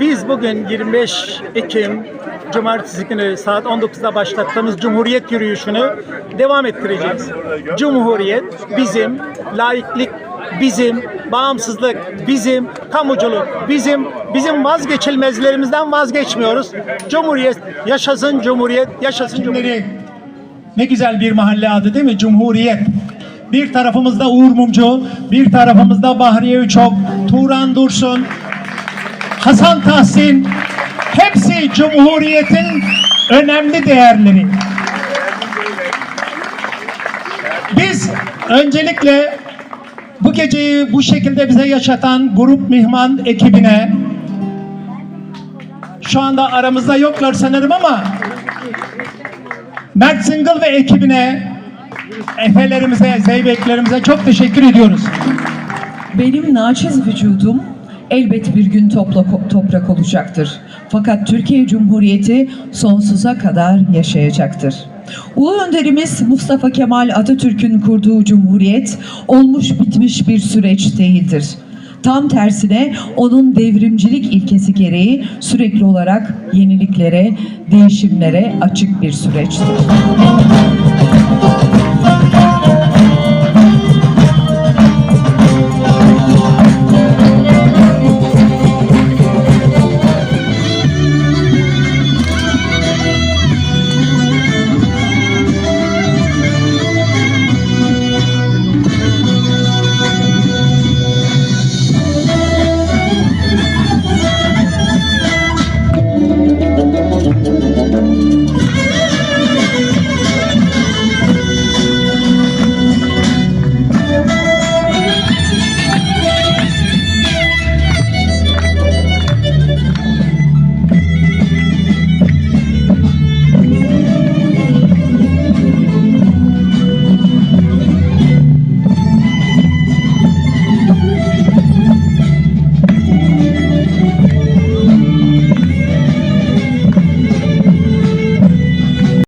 Biz bugün 25 Ekim Cumartesi günü saat 19'da başlattığımız Cumhuriyet yürüyüşünü devam ettireceğiz. Cumhuriyet bizim, laiklik bizim, bağımsızlık bizim, kamuculuk bizim, bizim vazgeçilmezlerimizden vazgeçmiyoruz. Cumhuriyet, yaşasın Cumhuriyet, yaşasın Cumhuriyet. Ne güzel bir mahalle adı değil mi? Cumhuriyet. Bir tarafımızda Uğur Mumcu, bir tarafımızda Bahriye Üçok, Turan Dursun, Hasan Tahsin hepsi Cumhuriyet'in önemli değerleri. Biz öncelikle bu geceyi bu şekilde bize yaşatan Grup Mihman ekibine şu anda aramızda yoklar sanırım ama Mert Single ve ekibine Efelerimize, Zeybeklerimize çok teşekkür ediyoruz. Benim naçiz vücudum elbet bir gün topla, toprak olacaktır. Fakat Türkiye Cumhuriyeti sonsuza kadar yaşayacaktır. Ulu önderimiz Mustafa Kemal Atatürk'ün kurduğu cumhuriyet olmuş bitmiş bir süreç değildir. Tam tersine onun devrimcilik ilkesi gereği sürekli olarak yeniliklere, değişimlere açık bir süreçtir.